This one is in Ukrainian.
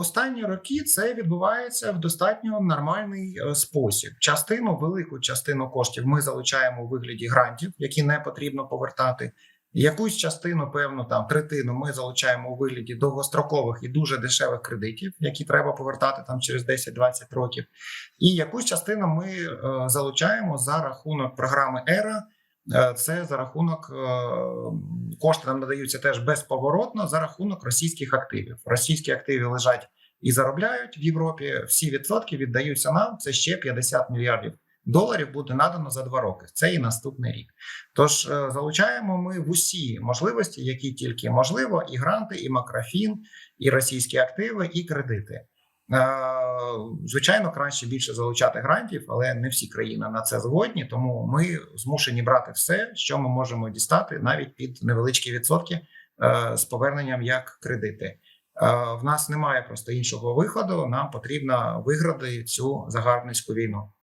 Останні роки це відбувається в достатньо нормальний е, спосіб. Частину, велику частину коштів ми залучаємо у вигляді грантів, які не потрібно повертати. Якусь частину, певну там третину, ми залучаємо у вигляді довгострокових і дуже дешевих кредитів, які треба повертати там через 10-20 років. І якусь частину ми е, залучаємо за рахунок програми ЕРА. Е, Це за рахунок е, кошти нам надаються теж безповоротно за рахунок російських активів. Російські активи лежать і заробляють в Європі. Всі відсотки віддаються нам. Це ще 50 мільярдів доларів буде надано за два роки. Це і наступний рік. Тож е, залучаємо ми в усі можливості, які тільки можливо, і гранти, і макрофін, і російські активи, і кредити. Е, Звичайно, краще більше залучати грантів, але не всі країни на це згодні. Тому ми змушені брати все, що ми можемо дістати, навіть під невеличкі відсотки е, з поверненням як кредити. Е, В нас немає просто іншого виходу. Нам потрібно виграти цю загарбницьку війну.